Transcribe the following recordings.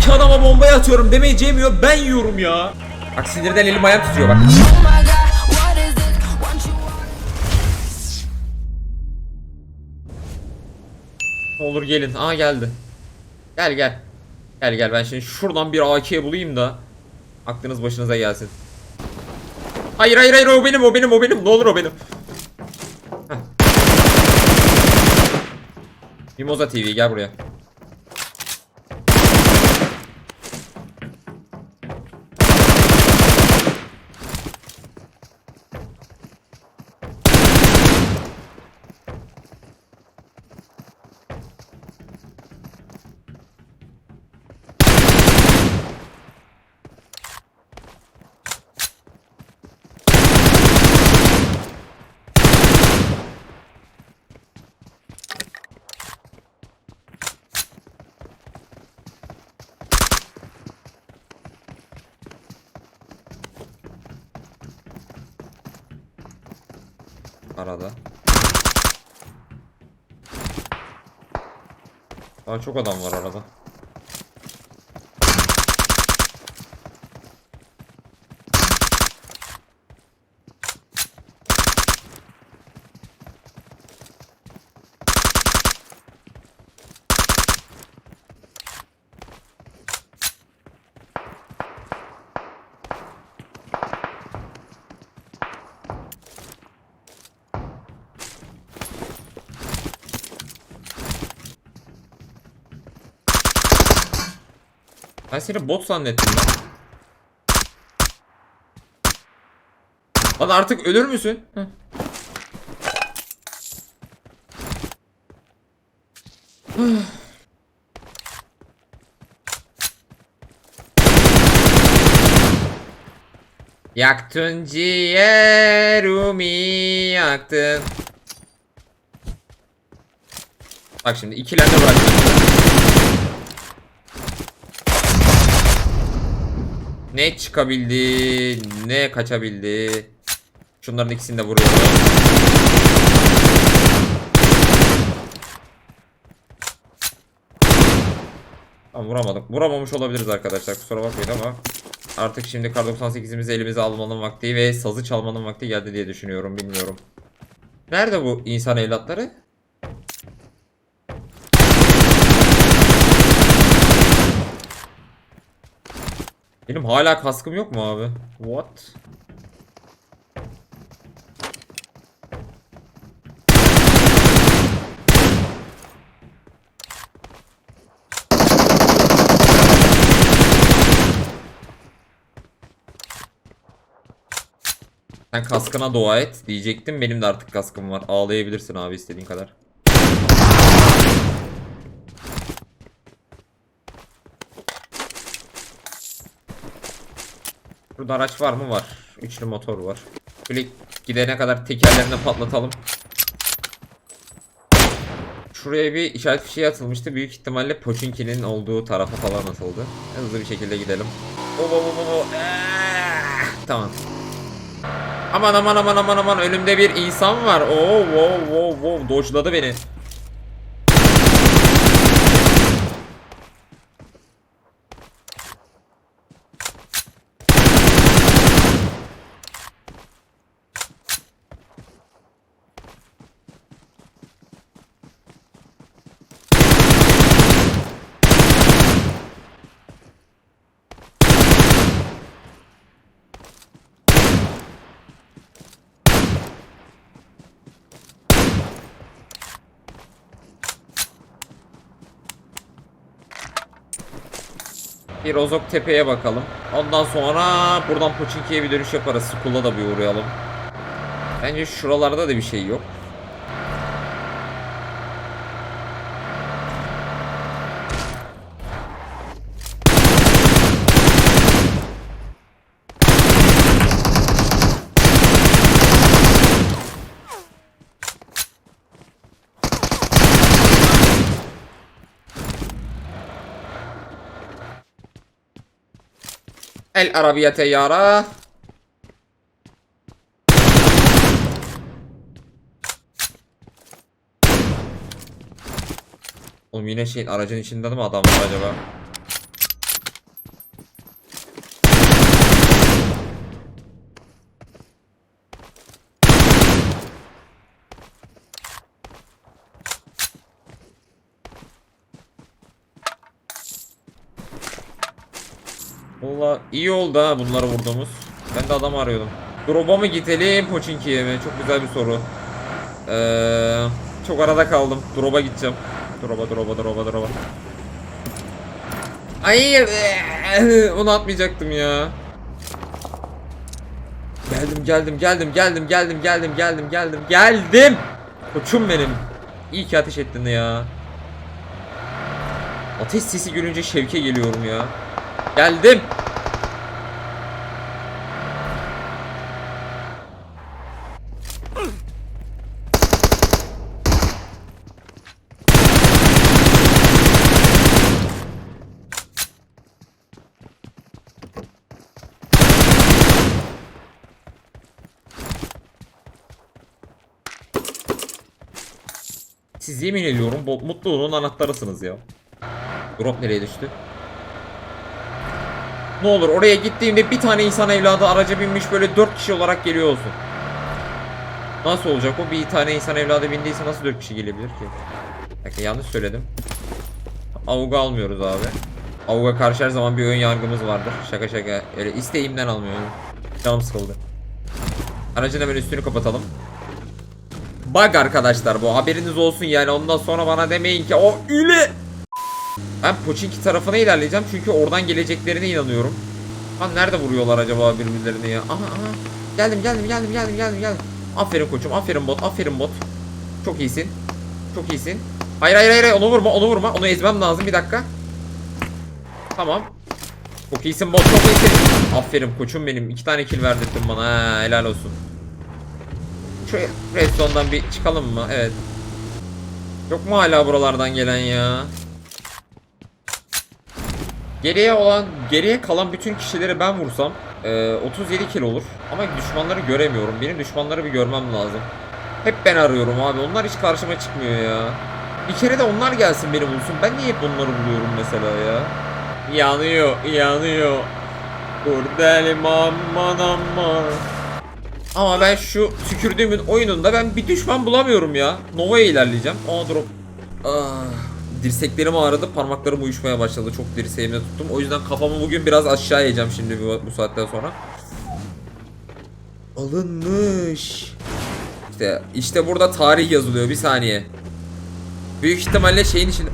Yanımdaki adama bombayı atıyorum demeyi Cem yiyor ben yiyorum ya. Bak sinirden elim ayağım titriyor bak. Olur gelin. Aa geldi. Gel gel. Gel gel ben şimdi şuradan bir AK bulayım da aklınız başınıza gelsin. Hayır hayır hayır o benim o benim o benim ne olur o benim. Heh. Mimoza TV gel buraya. Arada. Daha çok adam var arada. Ben seni bot zannettim lan. Lan artık ölür müsün? Heh. Yaktın ciğerimi yaktın. Bak şimdi ikilemde bıraktım. Ne çıkabildi, ne kaçabildi. Şunların ikisini de vuruyorum. Tamam vuramadık. Vuramamış olabiliriz arkadaşlar kusura bakmayın ama artık şimdi kar 98'imizi elimize almanın vakti ve sazı çalmanın vakti geldi diye düşünüyorum bilmiyorum. Nerede bu insan evlatları? Benim hala kaskım yok mu abi? What? Sen kaskına dua et diyecektim. Benim de artık kaskım var. Ağlayabilirsin abi istediğin kadar. Burada araç var mı? Var. Üçlü motor var. Böyle gidene kadar tekerlerini patlatalım. Şuraya bir işaret fişeği atılmıştı. Büyük ihtimalle Pochinki'nin olduğu tarafa falan atıldı. Hızlı bir şekilde gidelim. Oo, oo, oo. Ah, Tamam. Aman aman aman aman aman önümde bir insan var. Oo wow wow wow dodge'ladı beni. Bir Rozok Tepe'ye bakalım. Ondan sonra buradan Pochinki'ye bir dönüş yaparız. Skull'a da bir uğrayalım. Bence şuralarda da bir şey yok. El arabiyete yara. Oğlum yine şeyin aracın içinde mi adam var acaba? Valla iyi oldu ha bunları vurduğumuz. Ben de adam arıyordum. Drop'a mı gidelim Pochinki'ye mi? Çok güzel bir soru. Ee, çok arada kaldım. Drop'a gideceğim. Drop'a drop'a drop'a drop'a. Ay onu atmayacaktım ya. Geldim geldim geldim geldim geldim geldim geldim geldim geldim. Koçum benim. İyi ki ateş ettin ya. Ateş sesi görünce şevke geliyorum ya. Geldim. Siz yemin ediyorum mutluluğun anahtarısınız ya. Drop nereye düştü? Ne olur oraya gittiğimde bir tane insan evladı araca binmiş böyle 4 kişi olarak geliyor olsun. Nasıl olacak o? Bir tane insan evladı bindiyse nasıl 4 kişi gelebilir ki? Bakın yanlış söyledim. Avuga almıyoruz abi. Avuga karşı her zaman bir ön yargımız vardır. Şaka şaka. Öyle isteğimden almıyorum. Canım sıkıldı. Aracın hemen üstünü kapatalım. Bug arkadaşlar bu haberiniz olsun yani ondan sonra bana demeyin ki o üle ben Pochinki tarafına ilerleyeceğim çünkü oradan geleceklerine inanıyorum. Lan nerede vuruyorlar acaba birbirlerini ya? Aha aha. Geldim geldim geldim geldim geldim geldim. Aferin koçum aferin bot aferin bot. Çok iyisin. Çok iyisin. Hayır hayır hayır onu vurma onu vurma onu ezmem lazım bir dakika. Tamam. Çok iyisin bot çok iyisin. Aferin koçum benim. iki tane kill verdirdin bana. Ha, helal olsun. Şu redstone'dan bir çıkalım mı? Evet. Yok mu hala buralardan gelen ya? Geriye olan, geriye kalan bütün kişileri ben vursam e, 37 kill olur. Ama düşmanları göremiyorum. Benim düşmanları bir görmem lazım. Hep ben arıyorum abi. Onlar hiç karşıma çıkmıyor ya. Bir kere de onlar gelsin beni bulsun. Ben niye hep onları buluyorum mesela ya? Yanıyor, yanıyor. Kurdelim aman aman. Ama ben şu tükürdüğümün oyununda ben bir düşman bulamıyorum ya. Nova'ya ilerleyeceğim. Aa drop. Ah, dirseklerim ağrıdı. Parmaklarım uyuşmaya başladı. Çok dirseğimle tuttum. O yüzden kafamı bugün biraz aşağı eğeceğim şimdi bu, bu saatten sonra. Alınmış. İşte, işte burada tarih yazılıyor. Bir saniye. Büyük ihtimalle şeyin içinde...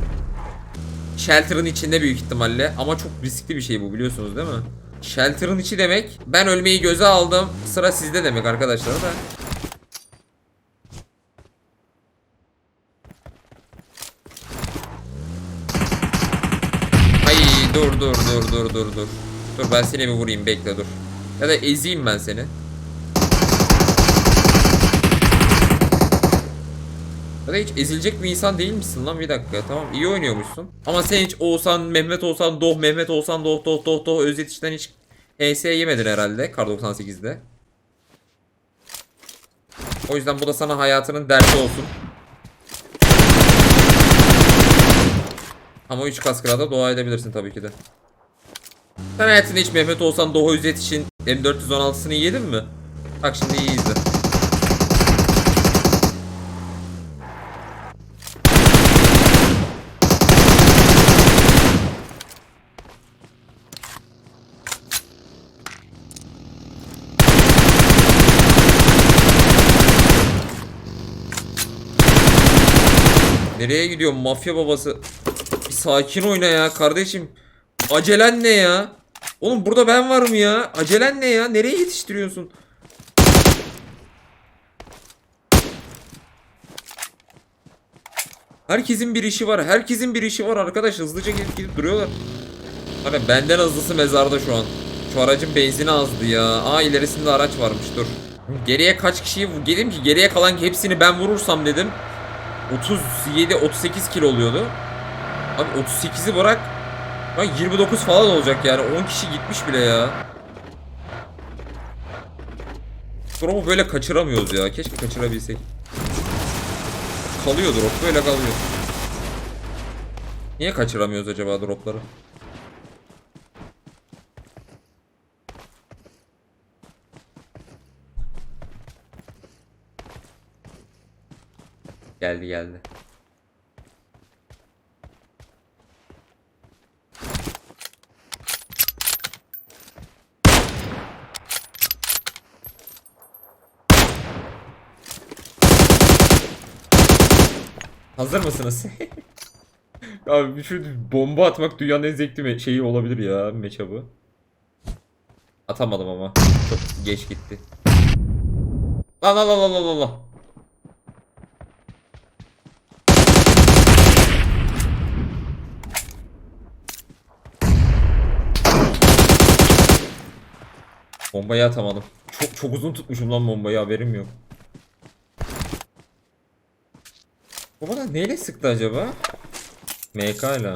Shelter'ın içinde büyük ihtimalle. Ama çok riskli bir şey bu biliyorsunuz değil mi? Shelter'ın içi demek. Ben ölmeyi göze aldım. Sıra sizde demek arkadaşlar da. Ay dur dur dur dur dur dur. Dur ben seni bir vurayım bekle dur. Ya da ezeyim ben seni. Ya da hiç ezilecek bir insan değil misin lan bir dakika tamam iyi oynuyormuşsun. Ama sen hiç Oğuzhan, Mehmet olsan, Doh, Mehmet olsan, Doh, Doh, Doh, Doh, Özzetiş'ten hiç ES yemedin herhalde Kar 98'de. O yüzden bu da sana hayatının dersi olsun. Ama 3 kaskırada dua edebilirsin tabii ki de. Sen hayatında hiç Mehmet olsan Doh Özzetiş'in M416'sını yedin mi? Bak şimdi iyi izle. Nereye gidiyor mafya babası? Sakin oyna ya kardeşim. Acelen ne ya? Oğlum burada ben varım ya. Acelen ne ya? Nereye yetiştiriyorsun? Herkesin bir işi var. Herkesin bir işi var arkadaş. Hızlıca gelip gidip duruyorlar. Hani benden hızlısı mezarda şu an. Şu aracın benzini azdı ya. Aa ilerisinde araç varmış dur. Geriye kaç kişiyi dedim ki geriye kalan hepsini ben vurursam dedim. 37 38 kilo oluyordu. Abi 38'i bırak. Lan 29 falan olacak yani. 10 kişi gitmiş bile ya. Drop'u böyle kaçıramıyoruz ya. Keşke kaçırabilsek. Kalıyor drop. Böyle kalıyor. Niye kaçıramıyoruz acaba dropları? Geldi geldi. Hazır mısınız? Abi şu bomba atmak dünyanın en zevkli şeyi olabilir ya meçhabı. Atamadım ama. Çok geç gitti. Lan lan lan lan lan lan. Bombayı atamadım. Çok çok uzun tutmuşum lan bombayı haberim yok. Bu bana neyle sıktı acaba? MK ile.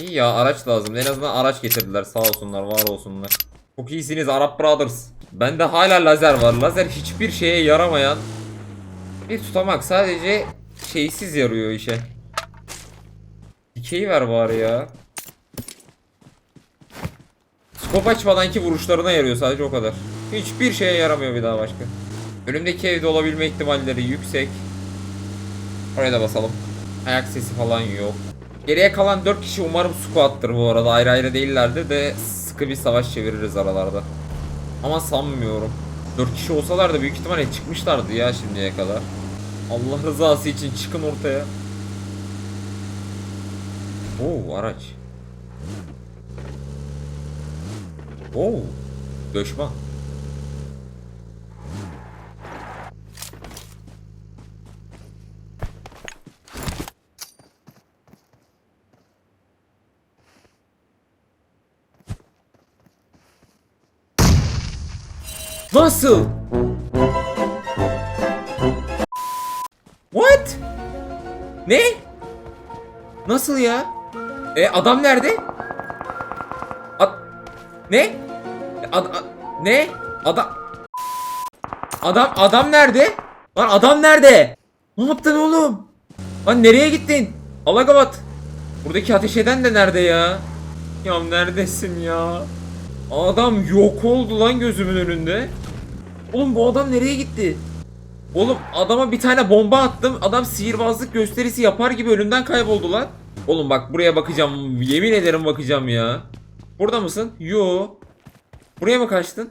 İyi ya araç lazım. En azından araç getirdiler. Sağ olsunlar, var olsunlar. Çok iyisiniz Arap Brothers. Bende hala lazer var. Lazer hiçbir şeye yaramayan bir tutamak. Sadece şeysiz yarıyor işe. Dikeyi ver bari ya. Skop açmadan ki vuruşlarına yarıyor sadece o kadar. Hiçbir şeye yaramıyor bir daha başka. Önümdeki evde olabilme ihtimalleri yüksek. Oraya da basalım. Ayak sesi falan yok. Geriye kalan 4 kişi umarım squat'tır bu arada. Ayrı ayrı değillerdi de sıkı bir savaş çeviririz aralarda. Ama sanmıyorum. 4 kişi olsalar da büyük ihtimalle çıkmışlardı ya şimdiye kadar. Allah rızası için çıkın ortaya. Oo araç. Oo. Göçman. Nasıl? What? Ne? Nasıl ya? E adam nerede? Ad ne? Ad ne? Adam Adam adam nerede? Lan adam nerede? Ne yaptın oğlum? Lan nereye gittin? Allah kapat. Buradaki ateş eden de nerede ya? Ya neredesin ya? Adam yok oldu lan gözümün önünde. Oğlum bu adam nereye gitti? Oğlum adama bir tane bomba attım. Adam sihirbazlık gösterisi yapar gibi önümden kayboldu lan. Oğlum bak buraya bakacağım. Yemin ederim bakacağım ya. Burada mısın? Yo. Buraya mı kaçtın?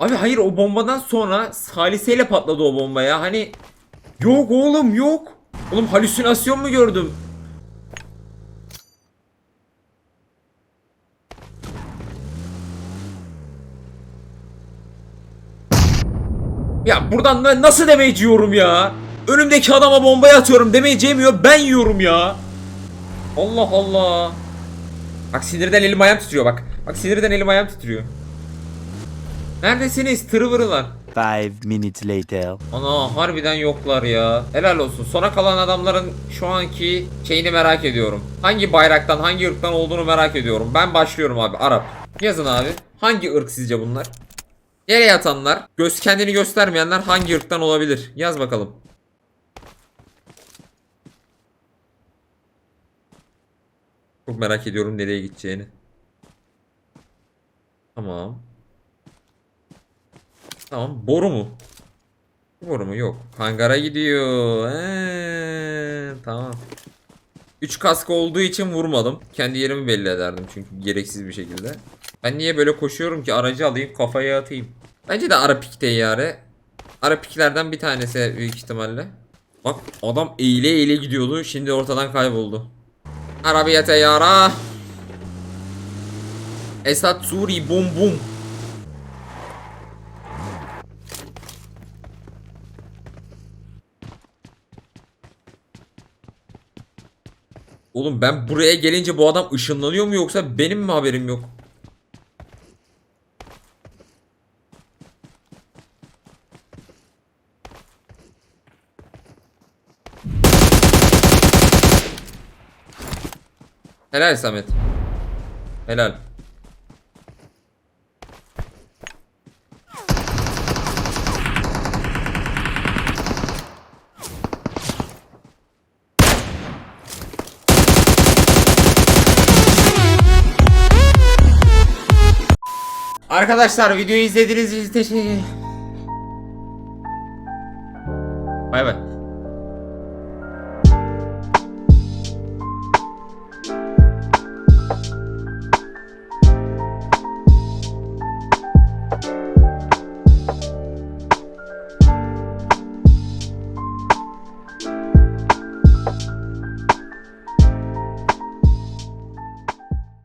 Abi hayır o bombadan sonra saliseyle patladı o bomba ya. Hani yok oğlum yok. Oğlum halüsinasyon mu gördüm? Ya buradan da nasıl damage yiyorum ya? Önümdeki adama bombayı atıyorum damage yemiyor ben yiyorum ya. Allah Allah. Bak sinirden elim ayağım titriyor bak. Bak sinirden elim ayağım titriyor. Neredesiniz tırvırılar? Five minutes later. Ana harbiden yoklar ya. Helal olsun. Sona kalan adamların şu anki şeyini merak ediyorum. Hangi bayraktan, hangi ırktan olduğunu merak ediyorum. Ben başlıyorum abi. Arap. Yazın abi. Hangi ırk sizce bunlar? Yere yatanlar, göz kendini göstermeyenler hangi ırktan olabilir? Yaz bakalım. Çok merak ediyorum nereye gideceğini. Tamam. Tamam. Boru mu? Boru mu? Yok. Hangara gidiyor. Ee, tamam. 3 kask olduğu için vurmadım. Kendi yerimi belli ederdim çünkü gereksiz bir şekilde. Ben niye böyle koşuyorum ki aracı alayım kafaya atayım. Bence de Arapik teyyare. Arapiklerden bir tanesi büyük ihtimalle. Bak adam eğile eğile gidiyordu şimdi ortadan kayboldu. Arabiye teyyara. Esat Suri bum bum. Oğlum ben buraya gelince bu adam ışınlanıyor mu yoksa benim mi haberim yok? Helal Samet. Helal. Arkadaşlar videoyu izlediğiniz için teşekkür Bay bay.